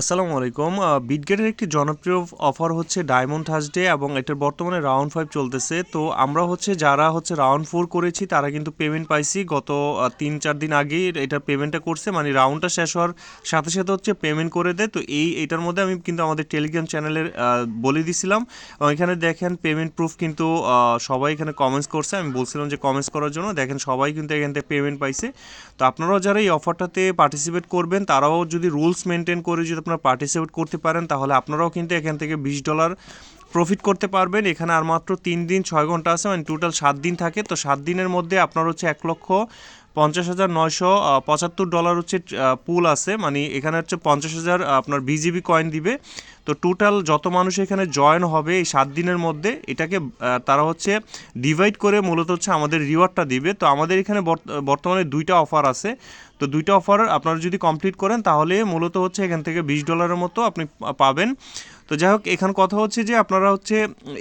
আসসালামু আলাইকুম। বিটগেটের একটি জনপ্রিয় অফার হচ্ছে ডায়মন্ড থার্সডে এবং এটার বর্তমানে রাউন্ড ফাইভ চলতেছে। তো আমরা হচ্ছে যারা হচ্ছে রাউন্ড ফোর করেছি, তারা কিন্তু পেমেন্ট পাইছি। গত তিন, চার দিন আগেই এটা পেমেন্টটা করছে মানে রাউন্ডটা শেষ হওয়ার সাথে সাথে হচ্ছে পেমেন্ট করে দেয়। তো এই, এটার মধ্যে আমি কিন্তু আমাদের টেলিগ্রাম চ্যানেলের বলে দিছিলাম। এবং এখানে দেখেন পেমেন্ট প্রুফ কিন্তু সবাই এখানে কমেন্টস করছে। আমি বলছিলাম যে কমেন্টস করার জন্য। দেখেন সবাই কিন্তু এখান থেকে পেমেন্ট পাইছে। তো আপনারাও যারা এই অফারটাতে পার্টিসিপেট করবেন, তারাও যদি রুলস মেনটেন করে যদি আপনারা পার্টিসিপেট করতে পারেন, তাহলে আপনারাও কিন্তু এখান থেকে বিশ ডলার প্রফিট করতে পারবেন। এখানে আর মাত্র তিন দিন ছয় ঘণ্টা আছে মানে টোটাল সাত দিন থাকে। তো সাত দিনের মধ্যে আপনার হচ্ছে এক লক্ষ পঞ্চাশ হাজার নয়শো পঁচাত্তর ডলার হচ্ছে পুল আছে। মানে এখানে হচ্ছে পঞ্চাশ হাজার আপনার বিজিবি কয়েন দিবে। তো টোটাল যত মানুষ এখানে জয়েন হবে এই সাত দিনের মধ্যে, এটাকে তারা হচ্ছে ডিভাইড করে মূলত হচ্ছে আমাদের রিওয়ার্ডটা দিবে। তো আমাদের এখানে বর্ত- বর্তমানে দুইটা অফার আছে। তো দুইটা অফার আপনারা যদি কমপ্লিট করেন, তাহলে মূলত হচ্ছে এখান থেকে বিশ ডলারের মতো আপনি পাবেন। তো যাই হোক, এখানে কথা হচ্ছে যে আপনারা হচ্ছে,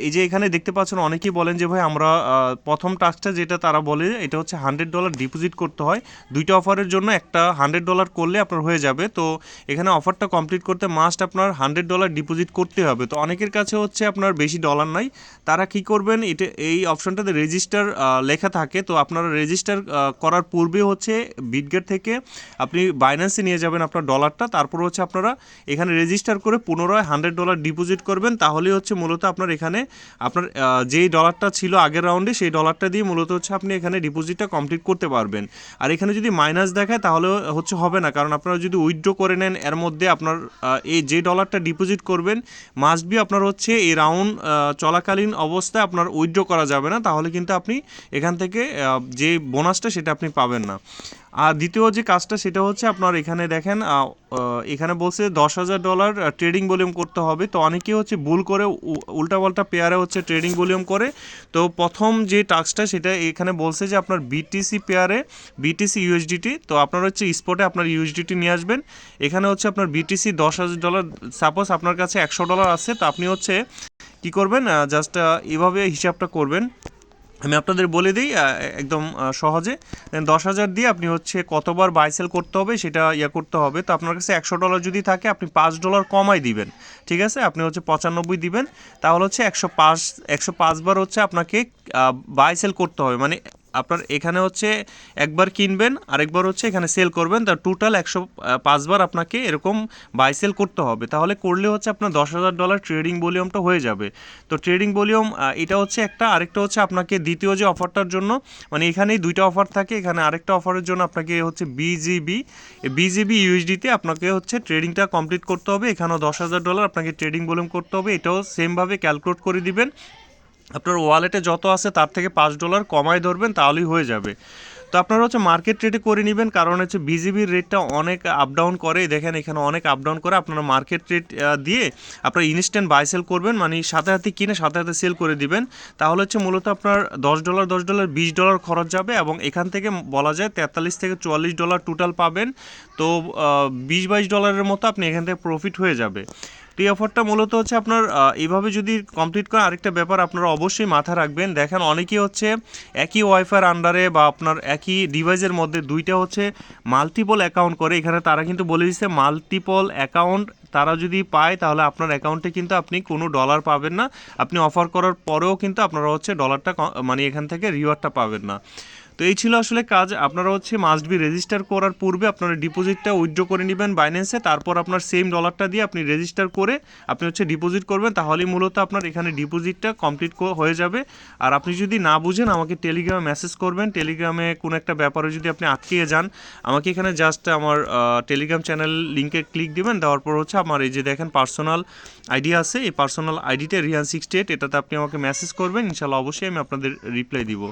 এই যে এখানে দেখতে পাচ্ছেন, অনেকেই বলেন যে ভাই আমরা প্রথম টাস্কটা যেটা তারা বলে, এটা হচ্ছে হান্ড্রেড ডলার ডিপোজিট করতে হয়। দুইটা অফারের জন্য একটা হান্ড্রেড ডলার করলে আপনার হয়ে যাবে। তো এখানে অফারটা কমপ্লিট করতে মাস্ট আপনার হান্ড্রেড ডলার ডিপোজিট করতে হবে। তো অনেকের কাছে হচ্ছে আপনার বেশি ডলার নাই। তারা কি করবেন, এটা, এই অপশনটাতে রেজিস্টার লেখা থাকে। তো আপনারা রেজিস্টার করার পূর্বে হচ্ছে বিটগেট থেকে আপনি বাইন্যান্সে নিয়ে যাবেন আপনার ডলারটা তারপর হচ্ছে আপনারা এখানে রেজিস্টার করে পুনরায় হান্ড্রেড ডলার ডিপোজিট করবেন, তাহলেই হচ্ছে মূলত আপনার এখানে আপনার যেই ডলারটা ছিল আগের রাউন্ডে সেই ডলারটা দিয়ে মূলত হচ্ছে আপনি এখানে ডিপোজিটটা কমপ্লিট করতে পারবেন। আর এখানে যদি মাইনাস দেখায় তাহলে হচ্ছে হবে না, কারণ আপনারা যদি উইথড্র করে নেন, এর মধ্যে আপনার এই যে ডলারটা ডিপোজিট করবেন মাস্ট বি আপনার হচ্ছে এই রাউন্ড চলাকালীন অবস্থায় আপনার উইথড্র করা যাবে না, তাহলে কিন্তু আপনি এখান থেকে যে বোনাসটা সেটা আপনি পাবেন না। আর দ্বিতীয় যে কাজটা, সেটা হচ্ছে আপনার এখানে দেখেন এখানে বলছে দশ হাজার ডলার ট্রেডিং ভলিউম করতে হবে। তো অনেকেই হচ্ছে ভুল করে উল্টাপাল্টা পেয়ারে হচ্ছে ট্রেডিং ভলিউম করে। তো প্রথম যে টাস্কটা সেটা এখানে বলছে যে আপনার বিটিসি পেয়ারে বিটিসি ইউএসডিটি তো আপনার হচ্ছে স্পটে আপনার ইউএসডিটি নিয়ে আসবেন। এখানে হচ্ছে আপনার বিটিসি দশ হাজার ডলার সাপোজ আপনার কাছে একশো ডলার আছে, তো আপনি হচ্ছে কি করবেন জাস্ট এভাবে হিসাবটা করবেন। আমি আপনাদের বলে দিই একদম সহজে। দশ হাজার দিয়ে আপনি হচ্ছে কতবার বাইসেল করতে হবে সেটা ইয়ে করতে হবে। তো আপনার কাছে একশো ডলার যদি থাকে, আপনি পাঁচ ডলার কমাই দিবেন। ঠিক আছে? আপনি হচ্ছে পঁচানব্বই দিবেন। তাহলে হচ্ছে একশো পাঁচ, একশো পাঁচবার হচ্ছে আপনাকে বাইসেল করতে হবে। মানে আপনার এখানে হচ্ছে একবার কিনবেন, আরেকবার হচ্ছে এখানে সেল করবেন, তার টোটাল একশো পাঁচবার আপনাকে এরকম বাই সেল করতে হবে। তাহলে করলে হচ্ছে আপনার দশ হাজার ডলার ট্রেডিং ভলিউমটা হয়ে যাবে। তো ট্রেডিং ভলিউম এটা হচ্ছে একটা, আরেকটা হচ্ছে আপনাকে দ্বিতীয় যে অফারটার জন্য মানে এখানেই দুইটা অফার থাকে, এখানে আরেকটা অফারের জন্য আপনাকে হচ্ছে বিজিবি বিজিবি ইউএসডিতে আপনাকে হচ্ছে ট্রেডিংটা কমপ্লিট করতে হবে। এখানেও দশ হাজার ডলার আপনাকে ট্রেডিং ভলিউম করতে হবে। এটাও সেমভাবে ক্যালকুলেট করে দিবেন। আপনার ওয়ালেটে যত আছে তার থেকে পাঁচ ডলার কমায় ধরবেন, তাহলেই হয়ে যাবে। তো আপনারা হচ্ছে মার্কেট রেটে করে নেবেন, কারণ হচ্ছে বিজিবির রেটটা অনেক আপ ডাউন করে দেখেন এখানে অনেক আপ ডাউন করে আপনারা মার্কেট রেট দিয়ে আপনারা ইনস্ট্যান্ট বাই সেল করবেন মানে সাথে সাথে কিনে সাথে সাথে সেল করে দিবেন। তাহলে হচ্ছে মূলত আপনার দশ ডলার দশ ডলার বিশ ডলার খরচ যাবে এবং এখান থেকে বলা যায় তেতাল্লিশ থেকে চুয়াল্লিশ ডলার টোটাল পাবেন। তো বিশ বাইশ ডলারের মতো আপনি এখান থেকে প্রফিট হয়ে যাবে। তো এই অফারটা মূলত হচ্ছে আপনার এইভাবে যদি কমপ্লিট করেন, আরেকটা ব্যাপার আপনারা অবশ্যই মাথা রাখবেন। দেখেন অনেকেই হচ্ছে একই ওয়াইফাইয়ের আন্ডারে বা আপনার একই ডিভাইসের মধ্যে দুইটা হচ্ছে মাল্টিপল অ্যাকাউন্ট করে। এখানে তারা কিন্তু বলে দিচ্ছে মাল্টিপল অ্যাকাউন্ট তারা যদি পায়, তাহলে আপনার অ্যাকাউন্টে কিন্তু আপনি কোনো ডলার পাবেন না। আপনি অফার করার পরেও কিন্তু আপনারা হচ্ছে ডলারটা মানে এখান থেকে রিওয়ার্ডটা পাবেন না। তো এই ছিল আসলে কাজ। আপনারা হচ্ছে মাস্ট বি রেজিস্টার করার পূর্বে আপনারা ডিপোজিটটা উইথড্র করে নেবেন বাইন্যান্সে তারপর আপনার সেম ডলারটা দিয়ে আপনি রেজিস্টার করে আপনি হচ্ছে ডিপোজিট করবেন। তাহলেই মূলত আপনার এখানে ডিপোজিটটা কমপ্লিট হয়ে যাবে। আর আপনি যদি না বুঝেন, আমাকে টেলিগ্রামে মেসেজ করবেন। টেলিগ্রামে কোনো একটা ব্যাপারে যদি আপনি আটকিয়ে যান, আমাকে এখানে জাস্ট আমার টেলিগ্রাম চ্যানেল লিঙ্কে ক্লিক দিবেন। দেওয়ার পর হচ্ছে আমার এই যে দেখেন পার্সোনাল আইডি আছে। এই পার্সোনাল আইডিটা রিয়ান সিক্সটি এইট এটাতে আপনি আমাকে মেসেজ করবেন। ইনশাল্লাহ অবশ্যই আমি আপনাদের রিপ্লাই দিব।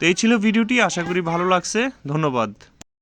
তো এই ছিল ভিডিওটি। আশা করি ভালো লাগছে। ধন্যবাদ।